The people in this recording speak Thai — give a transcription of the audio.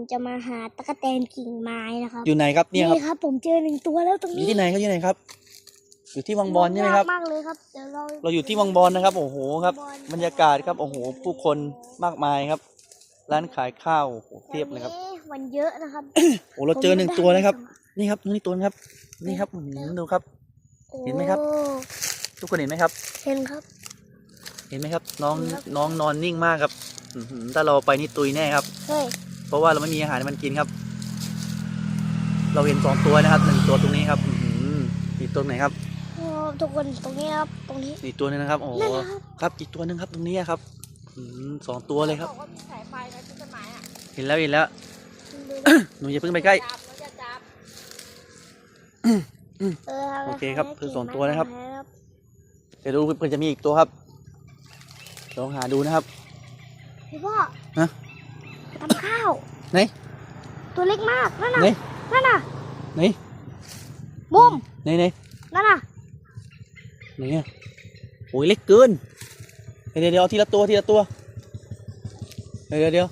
ผมจะมาหาตะกแตนกิ่งไม้นะครับอยู่ไหนครับเนี่ยครับนี่ครับ ผมเจอหนึ่งตัวแล้วตรงอยู่นี้ที่ไหนครับอยู่ไหนครับ อยู่ที่วังบอลใช่ไหมครับ ยากมากเลยครับเดี๋ยวเรา เราอยู่ที่วังบอลนะครับ โอ้โหครับ บรรยากาศครับโอ้โหผู้คนมากมายครับ ร้านขายข้าวโอ้โหเทียบเลยครับ วันนี้วันเยอะนะครับ โอ้เราเจอหนึ่งตัวนะครับ นี่ครับนี่ตัวนะครับ นี่ครับอื้อหือดูครับ เห็นไหมครับ โอ้ทุกคนเห็นไหมครับ เห็นครับ เห็นไหมครับ น้องเห็นครับ น้องนอนนิ่งมากครับอื้อหือถ้าเราไปนี่ตุยแน่ครับ เฮ้ย เพราะว่าเราไม่มีอาหารให้มันกินครับ เราเห็นสองตัวนะครับหนึ่งตัวตรงนี้ครับอื้อหืออีกตัวไหนครับโอ้ทุกคนตรงนี้ครับตรงนี้อีกตัวหนึงนะครับโอ้โหนั่นนะครับครับอีกตัวหนึงครับตรงนี้ครับอื้อหือสองตัวเลยครับบอกว่ามีสายไฟนะที่ต้นไม้อะเห็นแล้วเห็นแล้วหนูอย่าเพิ่งไปใกล้จับเราจะจับเออโอเคครับคือสองตัวนะครับกิ่งไม้เดี๋ยวดูเพื่อนจะมีอีกตัวครับลองหาดูนะครับพี่พ่อฮะทำข้าว ไหนตัวเล็กมากนั่นน่ะไหนนั่นน่ะไหนบุ้มไหนไหนนั่นน่ะไหนอะโอ้ยเล็กเกินเดี๋ยวเดี๋ยวเอาทีละตัวทีละตัวเดี๋ยวเดี๋ยวเดี๋ยว